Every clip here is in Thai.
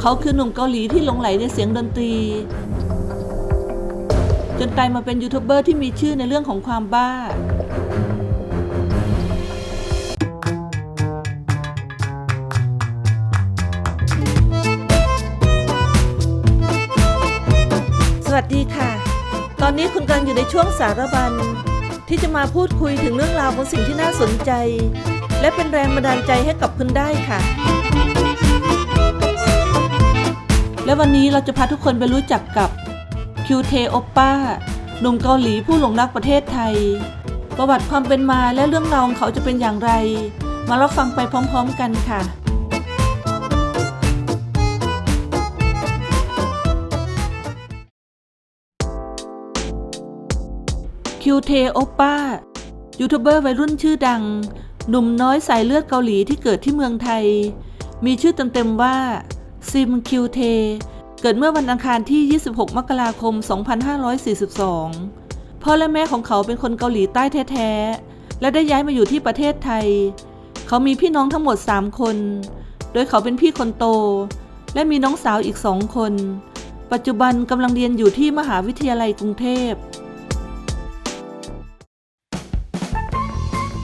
เขาคือหนุ่มเกาหลีที่หลงไหลในเสียงดนตรี จนกลายมาเป็นยูทูบเบอร์ที่มีชื่อในเรื่องของความบ้า สวัสดีค่ะ ตอนนี้คุณกำลังอยู่ในช่วงสารบัญที่จะมาพูดคุยถึงเรื่องราวของสิ่งที่น่าสนใจ และเป็นแรงบันดาลใจให้กับคุณได้ค่ะ และวันนี้เราจะพาทุกคนไปรู้จักกับคิวเทโอป้าหนุ่มเกาหลีผู้หลงรักประเทศไทย ประวัติความเป็นมาและเรื่องราวของเขาจะเป็นอย่างไร มารับฟังไปพร้อมๆกันค่ะคิวเทโอป้ายูทูบเบอร์วัยรุ่นชื่อดัง หนุ่มน้อยสายเลือดเกาหลีที่เกิดที่เมืองไทย มีชื่อเต็มๆว่า ซิมคิวเท เกิดเมื่อวันอังคารที่ 26 มกราคม 2542 พ่อและแม่ของเขาเป็นคนเกาหลีใต้แท้ๆ และได้ย้ายมาอยู่ที่ประเทศไทย เขามีพี่น้องทั้งหมด 3 คน โดยเขาเป็นพี่คนโต และมีน้องสาวอีกสองคน ปัจจุบันกำลังเรียนอยู่ที่มหาวิทยาลัยกรุงเทพ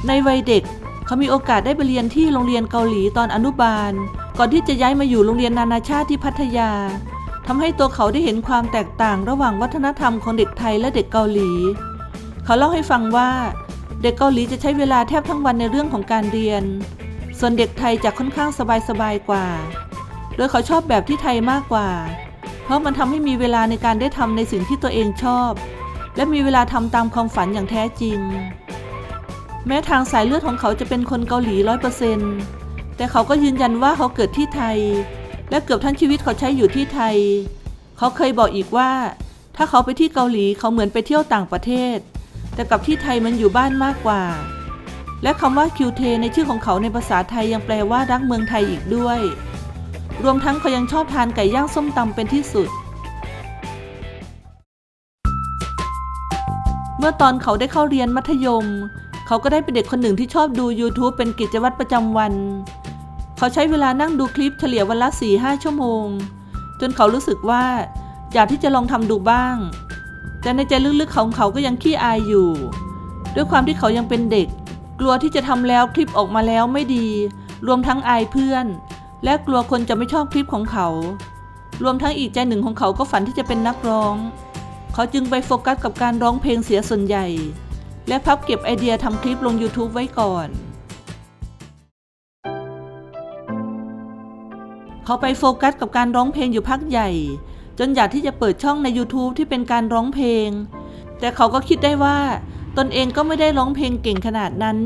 ในวัยเด็กเขามีโอกาสได้ไปเรียนที่โรงเรียนเกาหลีตอนอนุบาล ก่อนที่จะย้ายมาอยู่โรงเรียนนานาชาติที่พัทยาทำให้ตัวเขาได้เห็นความแตกต่างระหว่างวัฒนธรรมของเด็กไทยและเด็กเกาหลี เขาเล่าให้ฟังว่า เด็กเกาหลีจะใช้เวลาแทบทั้งวันในเรื่องของการเรียน ส่วนเด็กไทยจะค่อนข้างสบายๆกว่า โดยเขาชอบแบบที่ไทยมากกว่า เพราะมันทำให้มีเวลาในการได้ทำในสิ่งที่ตัวเองชอบ และมีเวลาทำตามความฝันอย่างแท้จริง แม้ทางสายเลือดของเขาจะเป็นคนเกาหลีร้อยเปอร์เซ็นต์ แต่เขาก็ยืนยันว่าเขาเกิดที่ไทย และเกือบทั้งชีวิตเขาใช้อยู่ที่ไทย เขาเคยบอกอีกว่า ถ้าเขาไปที่เกาหลีเขาเหมือนไปเที่ยวต่างประเทศ แต่กับที่ไทยมันอยู่บ้านมากกว่า และคำว่าคิวเทในชื่อของเขาในภาษาไทยยังแปลว่ารักเมืองไทยอีกด้วย รวมทั้งเขายังชอบทานไก่ย่างส้มตำเป็นที่สุด เมื่อตอนเขาได้เข้าเรียนมัธยมเขาก็ได้เป็นเด็กคนหนึ่งที่ชอบดู YouTube เป็นกิจวัตรประจำวัน เขาใช้เวลานั่งดูคลิปเฉลี่ยวันละ 4-5 ชั่วโมง จนเขารู้สึกว่าอยากที่จะลองทำดูบ้าง แต่ในใจลึกๆของเขาก็ยังขี้อายอยู่ ด้วยความที่เขายังเป็นเด็ก กลัวที่จะทำแล้วคลิปออกมาแล้วไม่ดี รวมทั้งอายเพื่อน และกลัวคนจะไม่ชอบคลิปของเขา รวมทั้งอีกใจหนึ่งของเขาก็ฝันที่จะเป็นนักร้อง เขาจึงไปโฟกัสกับการร้องเพลงเสียส่วนใหญ่ และพับเก็บไอเดียทำคลิปลง YouTube ไว้ก่อน เขาไปโฟกัสกับการร้องเพลงอยู่พักใหญ่ จนอยากที่จะเปิดช่องใน YouTube ที่เป็นการร้องเพลง แต่เขาก็คิดได้ว่า ตนเองก็ไม่ได้ร้องเพลงเก่งขนาดนั้น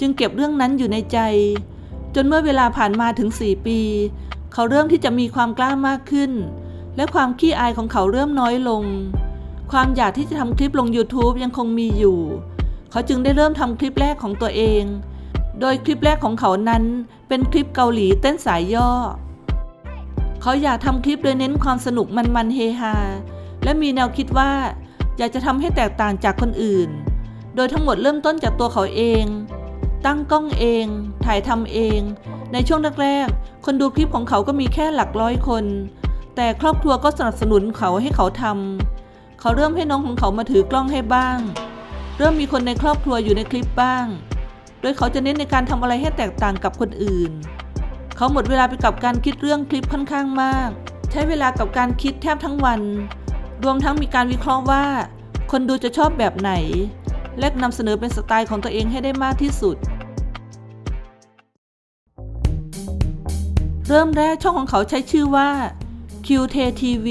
จึงเก็บเรื่องนั้นอยู่ในใจ จนเมื่อเวลาผ่านมาถึง 4 ปี เขาเริ่มที่จะมีความกล้ามากขึ้น และความขี้อายของเขาเริ่มน้อยลง ความอยากที่จะทำคลิปลง YouTube ยังคงมีอยู่ เขาจึงได้เริ่มทำคลิปแรกของตัวเอง โดยคลิปแรกของเขานั้นเป็นคลิปเกาหลีเต้นสายย่อ เขาอยากทำคลิปโดยเน้นความสนุกมันๆเฮฮาและมีแนวคิดว่า อยากจะทำให้แตกต่างจากคนอื่น โดยทั้งหมดเริ่มต้นจากตัวเขาเอง ตั้งกล้องเอง ถ่ายทำเอง ในช่วงแรกๆคนดูคลิปของเขาก็มีแค่หลักร้อยคน แต่ครอบครัวก็สนับสนุนเขาให้เขาทำเขาเริ่มให้น้องของเขามาถือกล้องให้บ้าง เริ่มมีคนในครอบครัวอยู่ในคลิปบ้าง โดยเขาจะเน้นในการทำอะไรให้แตกต่างกับคนอื่น เขาหมดเวลาไปกับการคิดเรื่องคลิปค่อนข้างมาก ใช้เวลากับการคิดแทบทั้งวัน รวมทั้งมีการวิเคราะห์ว่า คนดูจะชอบแบบไหน และนำเสนอเป็นสไตล์ของตัวเองให้ได้มากที่สุด เริ่มแรกช่องของเขาใช้ชื่อว่า QT TV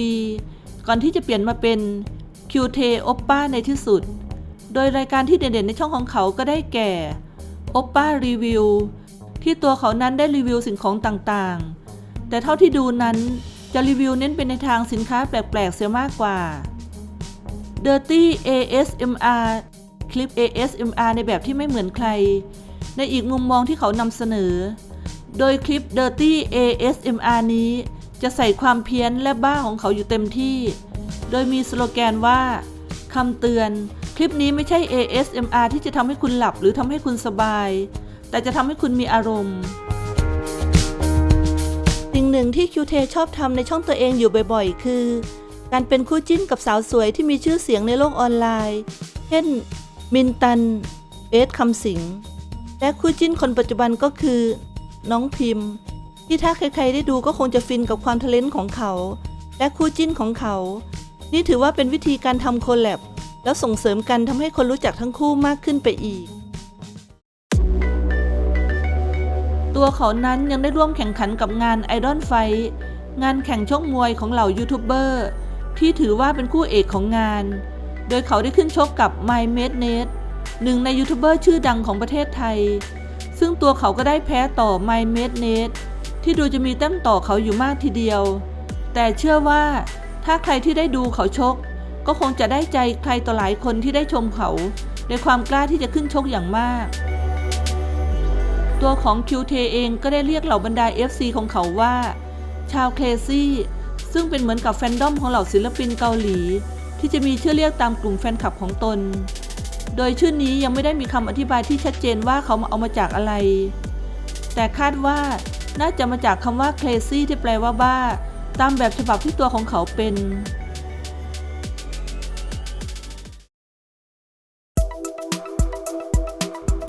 ก่อนที่จะเปลี่ยนมาเป็น QT Oppa ในที่สุด โดยรายการที่เด่นๆในช่องของเขาก็ได้แก่ Oppa Review ที่ตัวเขานั้นได้รีวิวสิ่งของต่างๆ แต่เท่าที่ดูนั้นจะรีวิวเน้นเป็นในทางสินค้าแปลกๆ เสียมากกว่า Dirty ASMR คลิป ASMR ในแบบที่ไม่เหมือนใคร ในอีกมุมมองที่เขานำเสนอ โดยคลิป Dirty ASMR นี้จะใส่ความเพี้ยนและบ้าของเขาอยู่เต็มที่ โดยมีสโลแกนว่าคำเตือน คลิปนี้ไม่ใช่ ASMR ที่จะทำให้คุณหลับหรือทำให้คุณสบาย แต่จะทำให้คุณมีอารมณ์สิ่งหนึ่งที่คิวเทชอบทำในช่องตัวเองอยู่บ่อยๆ คือ การเป็นคู่จิ้นกับสาวสวยที่มีชื่อเสียงในโลกออนไลน์ เช่น มินตันเอสคำสิง และคู่จิ้นคนปัจจุบันก็คือ น้องพิมพ์ ที่ถ้าใครๆได้ดูก็คงจะฟินกับความทะเลนของเขา และคู่จิ้นของเขา นี่ถือว่าเป็นวิธีการทำโคแลบแล้วส่งเสริมกันทำให้คนรู้จักทั้งคู่มากขึ้นไปอีก ตัวเขานั้นยังได้ร่วมแข่งขันกับงานไอดอลไฟงานแข่งชกมวยของเหล่ายูทูบเบอร์ที่ถือว่าเป็นคู่เอกของงาน โดยเขาได้ขึ้นชกกับ My m a d n e t หนึ่งในยูทูบเบอร์ชื่อดังของประเทศไทย ซึ่งตัวเขาก็ได้แพ้ต่อ My m a d n e t ที่ดูจะมีแต้มต่อเขาอยู่มากทีเดียว แต่เชื่อว่าถ้าใครที่ได้ดูเขาชก ก็คงจะได้ใจใครต่อหลายคนที่ได้ชมเขา ในความกล้าที่จะขึ้นชกอย่างมาก ตัวของคิวเทเองก็ได้เรียกเหล่าบรรดา FC ของเขาว่า ชาวเคลซี่ ซึ่งเป็นเหมือนกับแฟนดอมของเหล่าศิลปินเกาหลี ที่จะมีชื่อเรียกตามกลุ่มแฟนคลับของตน โดยชื่อนี้ยังไม่ได้มีคำอธิบายที่ชัดเจนว่าเขาเอามาจากอะไร แต่คาดว่าน่าจะมาจากคำว่า crazy ที่แปลว่าบ้า ตามแบบฉบับที่ตัวของเขาเป็น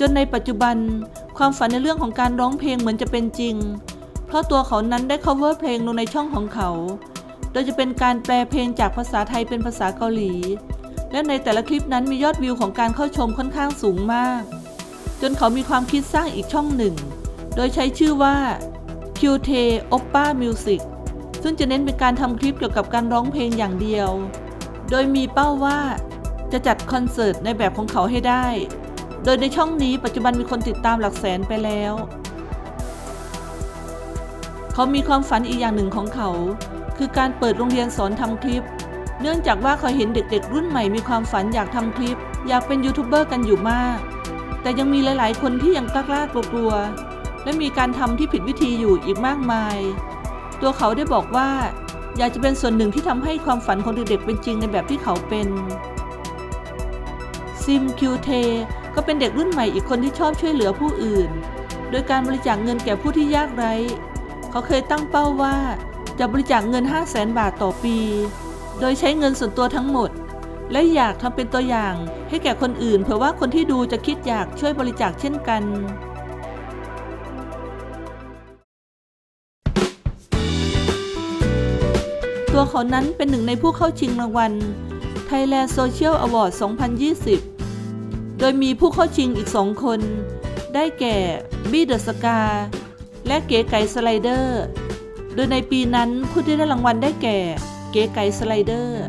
จนในปัจจุบัน ความฝันในเรื่องของการร้องเพลงเหมือนจะเป็นจริง เพราะตัวเขานั้นได้ cover เพลงลงในช่องของเขา โดยจะเป็นการแปลเพลงจากภาษาไทยเป็นภาษาเกาหลี และในแต่ละคลิปนั้นมียอดวิวของการเข้าชมค่อนข้างสูงมาก จนเขามีความคิดสร้างอีกช่องหนึ่ง โดยใช้ชื่อว่า q t Oppa Music ซึ่งจะเน้นเป็นการทำคลิปเกี่ยวกับการร้องเพลงอย่างเดียว โดยมีเป้าว่าจะจัดคอนเสิร์ตในแบบของเขาให้ได้ โดยในช่องนี้ปัจจุบันมีคนติดตามหลักแสนไปแล้ว เขามีความฝันอีกอย่างหนึ่งของเขา คือการเปิดโรงเรียนสอนทำคลิป เนื่องจากว่าเขาเห็นเด็กๆ รุ่นใหม่มีความฝันอยากทำคลิป อยากเป็นยูทูบเบอร์กันอยู่มาก แต่ยังมีหลายๆ คนที่ยังกล้ากลัวๆและมีการทำที่ผิดวิธีอยู่อีกมากมาย ตัวเขาได้บอกว่า อยากจะเป็นส่วนหนึ่งที่ทำให้ความฝันของเด็กๆเป็นจริงในแบบที่เขาเป็นซิมคิวเท ก็เป็นเด็กรุ่นใหม่อีกคนที่ชอบช่วยเหลือผู้อื่น โดยการบริจาคเงินแก่ผู้ที่ยากไร้ เขาเคยตั้งเป้าว่าจะบริจาคเงิน 5 0 0แสนบาทต่อปี โดยใช้เงินส่วนตัวทั้งหมด และอยากทำเป็นตัวอย่างให้แก่คนอื่น เผื่อว่าคนที่ดูจะคิดอยากช่วยบริจาคเช่นกันตัวเขานั้นเป็นหนึ่งในผู้เข้าชิงรางวัล Thailand Social Award 2020 โดยมีผู้เข้าชิงอีกสองคน ได้แก่บี้เดอะสกาและเก๋ไก่สไลเดอร์ โดยในปีนั้นผู้ที่ได้รางวัลได้แก่เก๋ไก่สไลเดอร์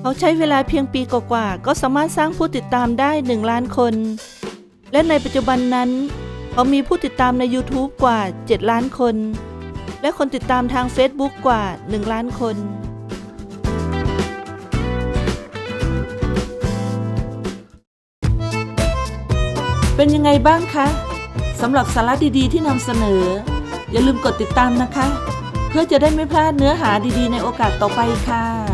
เขาใช้เวลาเพียงปีกว่าๆก็สามารถสร้างผู้ติดตามได้ 1 ล้านคน และในปัจจุบันนั้น เขามีผู้ติดตามใน YouTube กว่า 7 ล้านคน และคนติดตามทาง Facebook กว่า 1 ล้านคน เป็นยังไงบ้างคะสำหรับสาระดีๆที่นำเสนอ อย่าลืมกดติดตามนะคะ เพื่อจะได้ไม่พลาดเนื้อหาดีๆ ในโอกาสต่อไปค่ะ